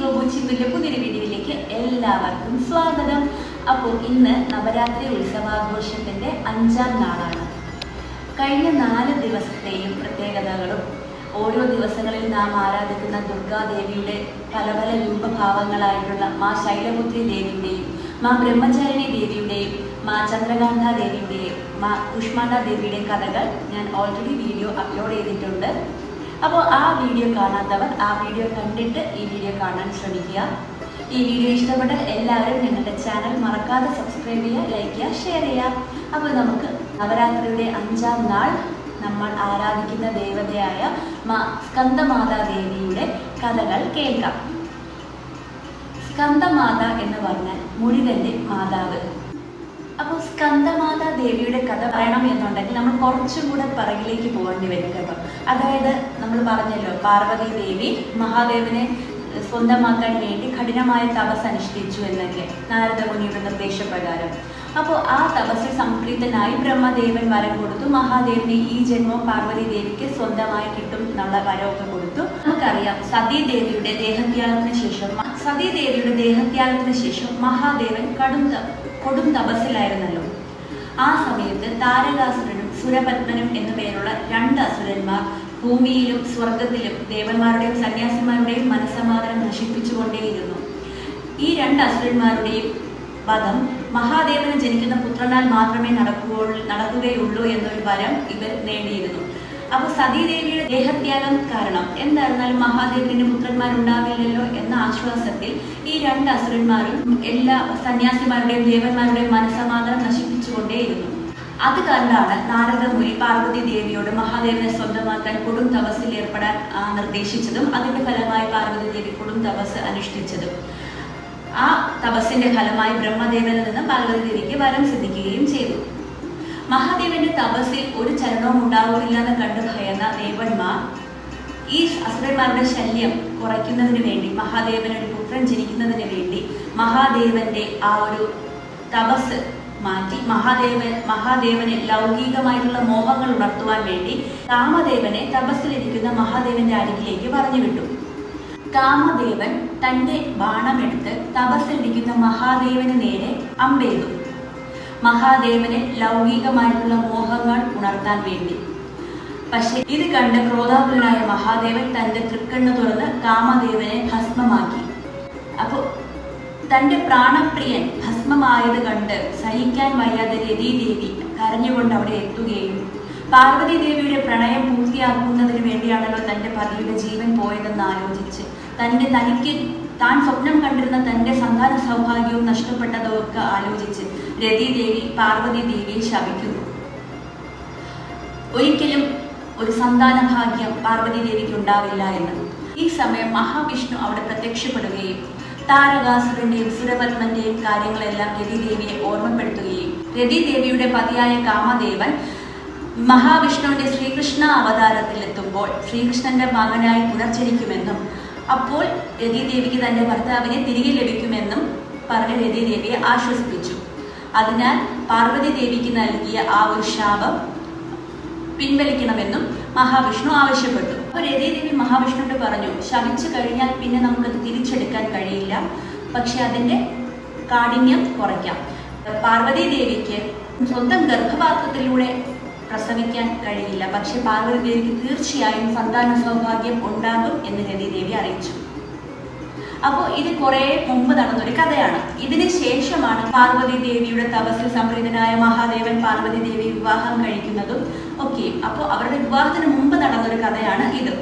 ഗോപുച്ചിപ്പിന്റെ പുതിയൊരു വീഡിയോയിലേക്ക് എല്ലാവർക്കും സ്വാഗതം. അപ്പോൾ ഇന്ന് നവരാത്രി ഉത്സവാഘോഷത്തിന്റെ അഞ്ചാം നാളാണ്. കഴിഞ്ഞ നാല് ദിവസത്തെയും പ്രത്യേകതകളും ഓരോ ദിവസങ്ങളിൽ നാം ആരാധിക്കുന്ന ദുർഗാദേവിയുടെ പല പല രൂപഭാവങ്ങളായിട്ടുള്ള മാ ശൈലപുത്രി ദേവിയുടെയും മാ ബ്രഹ്മചാരിണി ദേവിയുടെയും മാ ചന്ദ്രകാന്ത ദേവിയുടെയും മാ കുഷ്മാണ്ട ദേവിയുടെയും കഥകൾ ഞാൻ ഓൾറെഡി വീഡിയോ അപ്ലോഡ് ചെയ്തിട്ടുണ്ട്. അപ്പോൾ ആ വീഡിയോ കാണാത്തവർ ആ വീഡിയോ കണ്ടിട്ട് ഈ വീഡിയോ കാണാൻ ശ്രമിക്കുക. ഈ വീഡിയോ ഇഷ്ടപ്പെട്ട എല്ലാവരും ഞങ്ങളുടെ ചാനൽ മറക്കാതെ സബ്സ്ക്രൈബ് ചെയ്യുക ലൈക്ക് ചെയ്യുക ഷെയർ ചെയ്യുക. അപ്പോൾ നമുക്ക് നവരാത്രിയുടെ അഞ്ചാം നാൾ നമ്മൾ ആരാധിക്കുന്ന ദേവതയായ മാ സ്കന്ദമാതാ ദേവിയുടെ കഥകൾ കേൾക്കാം. സ്കന്ദമാത എന്ന് പറഞ്ഞാൽ മുരുകന്റെ മാതാവ്. അപ്പോൾ സ്കന്ദമാതാ ദേവിയുടെ കഥ പറയണം എന്നുണ്ടെങ്കിൽ നമ്മൾ കുറച്ചും കൂടെ പറകിലേക്ക് പോകേണ്ടി വരും കേട്ടോ. അതായത് നമ്മൾ പറഞ്ഞല്ലോ പാർവതി ദേവി മഹാദേവനെ സ്വന്തമാക്കാൻ വേണ്ടി കഠിനമായ തപസ് അനുഷ്ഠിച്ചു എന്നൊക്കെ നാരദ മുനിയുടെ നിർദ്ദേശപ്രകാരം. അപ്പോൾ ആ തപസ്സിൽ സംപ്രീതനായി ബ്രഹ്മദേവൻ വരം കൊടുത്തു മഹാദേവന് ഈ ജന്മം പാർവതി ദേവിക്ക് സ്വന്തമായി കിട്ടും എന്നുള്ള വരമൊക്കെ കൊടുത്തു. നമുക്കറിയാം സതീദേവിയുടെ ദേഹത്യാഗത്തിന് ശേഷം സതീദേവിയുടെ ദേഹത്യാഗത്തിന് ശേഷം മഹാദേവൻ കടും കൊടും തപസ്സിലായിരുന്നല്ലോ. ആ സമയത്ത് താരകാസുരനും സുരപത്മനും എന്നു പേരുള്ള രണ്ട് അസുരന്മാർ ഭൂമിയിലും സ്വർഗത്തിലും ദേവന്മാരുടെയും സന്യാസിമാരുടെയും മനസ്സമാധാനം നശിപ്പിച്ചുകൊണ്ടേയിരുന്നു. ഈ രണ്ട് അസുരന്മാരുടെയും വധം മഹാദേവന് ജനിക്കുന്ന പുത്രനാൽ മാത്രമേ നടക്കുകയുള്ളൂ എന്നൊരു വരം ഇവർ നേടിയിരുന്നു. അപ്പോൾ സതീദേവിയുടെ ദേഹത്യാഗം കാരണം എന്തായിരുന്നാലും മഹാദേവന്റെ പുത്രന്മാരുണ്ടാവില്ലല്ലോ എന്ന ആശ്വാസത്തിൽ ഈ രണ്ട് അസുരന്മാരും എല്ലാ സന്യാസിമാരുടെയും ദേവന്മാരുടെയും മനസ്സമാധാനം നശിപ്പിച്ചുകൊണ്ടേയിരുന്നു. അത് കണ്ടാണ് നാരദ മുരി പാർവതി ദേവിയോട് മഹാദേവനെ സ്വന്തമാക്കാൻ കൊടും തപസ്സിൽ ഏർപ്പെടാൻ നിർദ്ദേശിച്ചതും അതിന്റെ ഫലമായി പാർവതി ദേവി കൊടും തപസ് അനുഷ്ഠിച്ചതും. ആ തപസ്സിന്റെ ഫലമായി ബ്രഹ്മദേവനിൽ നിന്ന് പാർവതി ദേവിക്ക് വരം സിദ്ധിക്കുകയും ചെയ്തു. മഹാദേവന്റെ തപസ്സിൽ ഒരു ചലനവും ഉണ്ടാകുന്നില്ലെന്ന് കണ്ട് ഭയന്ന ദേവന്മാർ ഈ അസുരന്മാരുടെ ശല്യം കുറയ്ക്കുന്നതിന് വേണ്ടി മഹാദേവന് ഒരു പുത്രൻ ജനിക്കുന്നതിന് വേണ്ടി മഹാദേവന്റെ ആ ഒരു തപസ് മാറ്റി മഹാദേവൻ മഹാദേവന് ലൗകികമായിട്ടുള്ള മോഹങ്ങൾ ഉണർത്തുവാൻ വേണ്ടി കാമദേവനെ തപസ്സിലിരിക്കുന്ന മഹാദേവന്റെ അരികിലേക്ക് പറഞ്ഞു വിട്ടു കാമദേവൻ തന്റെ ബാണമെടുത്ത് തപസ്സിലിരിക്കുന്ന മഹാദേവന് നേരെ അമ്പെയ്തു. മഹാദേവന് ലൗകികമായിട്ടുള്ള മോഹങ്ങൾ ഉണർത്താൻ വേണ്ടി. പക്ഷെ ഇത് കണ്ട് ക്രോധാകുലനായ മഹാദേവൻ തന്റെ തൃക്കണ്ണ് തുറന്ന് കാമദേവനെ ഭസ്മമാക്കി. അപ്പോൾ തന്റെ പ്രാണപ്രിയൻ ഭസ്മമായത് കണ്ട് സഹിക്കാൻ വയ്യാതെ രതീദേവി കരഞ്ഞുകൊണ്ട് അവിടെ എത്തുകയും പാർവതി ദേവിയുടെ പ്രണയം പൂർത്തിയാക്കുന്നതിന് വേണ്ടിയാണല്ലോ തന്റെ പതിയുടെ ജീവൻ പോയതെന്ന് ആലോചിച്ച് തന്റെ തനിക്ക് താൻ സ്വപ്നം കണ്ടിരുന്ന തന്റെ സന്താന സൗഭാഗ്യവും നഷ്ടപ്പെട്ടതൊക്കെ ആലോചിച്ച് രതീദേവി പാർവതി ദേവിയെ ശപിക്കുന്നു. ഒരിക്കലും ഒരു സന്താന ഭാഗ്യം പാർവതി ദേവിക്ക് ഉണ്ടാവില്ല എന്ന് ഈ സമയം മഹാവിഷ്ണു അവിടെ പ്രത്യക്ഷപ്പെടുകയും താരകാസുരന്റെയും സുരപത്മന്റെയും കാര്യങ്ങളെല്ലാം രതിദേവിയെ ഓർമ്മപ്പെടുത്തുകയും രതിദേവിയുടെ പതിയായ കാമദേവൻ മഹാവിഷ്ണുവിന്റെ ശ്രീകൃഷ്ണ അവതാരത്തിലെത്തുമ്പോൾ ശ്രീകൃഷ്ണന്റെ മകനായി പുനർജനിക്കുമെന്നും അപ്പോൾ രതിദേവിക്ക് തന്റെ ഭർത്താവിനെ തിരികെ ലഭിക്കുമെന്നും പറഞ്ഞ് രതിദേവിയെ ആശ്വസിപ്പിച്ചു. അതിനാൽ പാർവതി ദേവിക്ക് നൽകിയ ആ ഒരു ശാപം പിൻവലിക്കണമെന്നും മഹാവിഷ്ണു ആവശ്യപ്പെട്ടു. അപ്പോൾ രതിദേവി മഹാവിഷ്ണുവിനോട് പറഞ്ഞു ശപിച്ചു കഴിഞ്ഞാൽ പിന്നെ നമുക്കത് തിരിച്ചെടുക്കാൻ കഴിയില്ല. പക്ഷെ അതിന്റെ കാഠിന്യം കുറയ്ക്കാം. പാർവതി ദേവിക്ക് സ്വന്തം ഗർഭപാത്രത്തിലൂടെ പ്രസവിക്കാൻ കഴിയില്ല. പക്ഷെ പാർവതി ദേവിക്ക് തീർച്ചയായും സന്താന സൗഭാഗ്യം ഉണ്ടാകും എന്ന് രതിദേവി അറിയിച്ചു. അപ്പോൾ ഇത് കുറെ മുമ്പ് നടന്നൊരു കഥയാണ്. ഇതിന് ശേഷമാണ് പാർവതി ദേവിയുടെ തപസ്സിൽ സംപ്രീതനായ മഹാദേവൻ പാർവതി ദേവി വിവാഹം കഴിക്കുന്നതും ഒക്കെ. അപ്പോൾ അവരുടെ വിവാഹത്തിന് മുമ്പ് നടന്നൊരു കഥയാണ് ഇത്.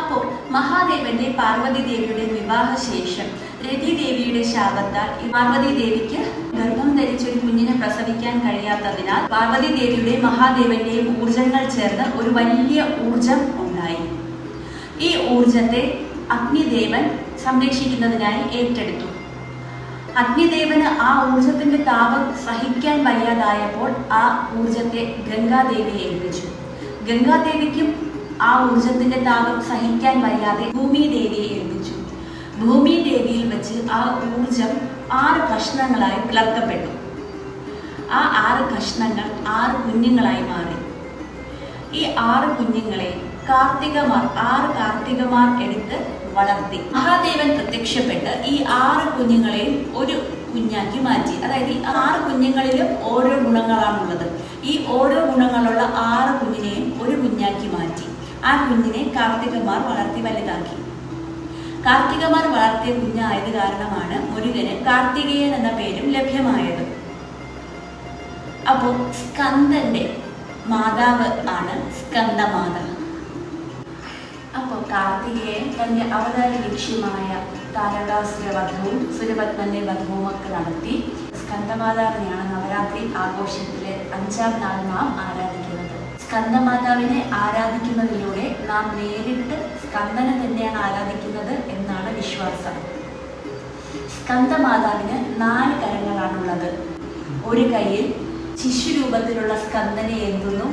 അപ്പോൾ മഹാദേവന്റെ പാർവതി ദേവിയുടെ വിവാഹശേഷം രതി ദേവിയുടെ ശാപത്താൽ പാർവതി ദേവിക്ക് ഗർഭം ധരിച്ച ഒരു കുഞ്ഞിനെ പ്രസവിക്കാൻ കഴിയാത്തതിനാൽ പാർവതി ദേവിയുടെ മഹാദേവന്റെയും ഊർജങ്ങൾ ചേർന്ന് ഒരു വലിയ ഊർജം ഉണ്ടായി. ഈ ഊർജത്തെ അഗ്നിദേവൻ സംരക്ഷിക്കുന്നതിനായി ഏറ്റെടുത്തു. അഗ്നിദേവന് ആ ഊർജത്തിന്റെ താപം സഹിക്കാൻ വയ്യാതായപ്പോൾ ആ ഊർജത്തെ ഗംഗാദേവിയെ ഏൽപ്പിച്ചു. ഗംഗാദേവിക്കും ആ ഊർജത്തിന്റെ താപം സഹിക്കാൻ വയ്യാതെ ഭൂമിദേവിയെ ഏൽപ്പിച്ചു. ഭൂമിദേവിയിൽ വെച്ച് ആ ഊർജം ആറ് കഷ്ണങ്ങളായി പിളർക്കപ്പെട്ടു ആ ആറ് കഷ്ണങ്ങൾ ആറ് കുഞ്ഞുങ്ങളായി മാറി. ഈ ആറ് കുഞ്ഞുങ്ങളെ കാർത്തികമാർ ആറ് കാർത്തികമാർ എടുത്ത് വളർത്തി. മഹാദേവൻ പ്രത്യക്ഷപ്പെട്ട് ഈ ആറ് കുഞ്ഞുങ്ങളെയും ഒരു കുഞ്ഞാക്കി മാറ്റി. അതായത് ഈ ആറ് കുഞ്ഞുങ്ങളിലും ഓരോ ഗുണങ്ങളാണുള്ളത്. ഈ ഓരോ ഗുണങ്ങളുള്ള ആറ് കുഞ്ഞിനെയും ഒരു കുഞ്ഞാക്കി മാറ്റി. ആ കുഞ്ഞിനെ കാർത്തികമാർ വളർത്തി വലുതാക്കി. കാർത്തികമാർ വളർത്തിയ കുഞ്ഞായത് കാരണമാണ് മുരുകന് കാർത്തികേയൻ എന്ന പേരും ലഭ്യമായത്. അപ്പോൾ സ്കന്ദന്റെ മാതാവ് ആണ് സ്കന്ദമാത അപ്പോൾ കാർത്തികയെ തന്റെ അവതാര ലക്ഷ്യമായ താരകാസുര വധവും സുരപത്മന്റെ വധവും ഒക്കെ നടത്തി സ്കന്ദമാതാവിനെയാണ് നവരാത്രി ആഘോഷത്തിലെ അഞ്ചാം നാൾ നാം ആരാധിക്കുന്നത്. സ്കന്ദമാതാവിനെ ആരാധിക്കുന്നതിലൂടെ നാം നേരിട്ട് സ്കന്ദനെ തന്നെയാണ് ആരാധിക്കുന്നത് എന്നാണ് വിശ്വാസം. സ്കന്ദമാതാവിന് നാല് കരങ്ങളാണുള്ളത്. ഒരു കൈയിൽ ശിശുരൂപത്തിലുള്ള സ്കന്ദനെ എന്തുന്നു?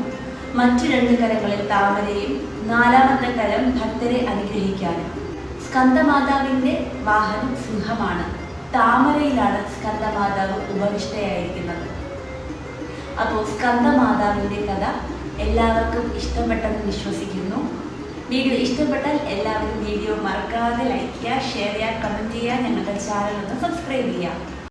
മറ്റു രണ്ട് കരങ്ങളിൽ താമരയും നാലാമത്തെ കരം ഭക്തരെ അനുഗ്രഹിക്കാനും. സ്കന്ദമാതാവിന്റെ വാഹനം സിംഹമാണ്. താമരയിലാണ് സ്കന്ദമാതാവ് ഉപവിഷ്ടയായിരിക്കുന്നത്. അപ്പോൾ സ്കന്ദമാതാവിന്റെ കഥ എല്ലാവർക്കും ഇഷ്ടപ്പെട്ടെന്ന് വിശ്വസിക്കുന്നു. വീഡിയോ ഇഷ്ടപ്പെട്ടാൽ എല്ലാവരും വീഡിയോ മറക്കാതെ ലൈക്ക് ചെയ്യുക ഷെയർ ചെയ്യുക കമന്റ് ചെയ്യുക ഞങ്ങളുടെ ചാനൽ ഒന്ന് സബ്സ്ക്രൈബ് ചെയ്യുക.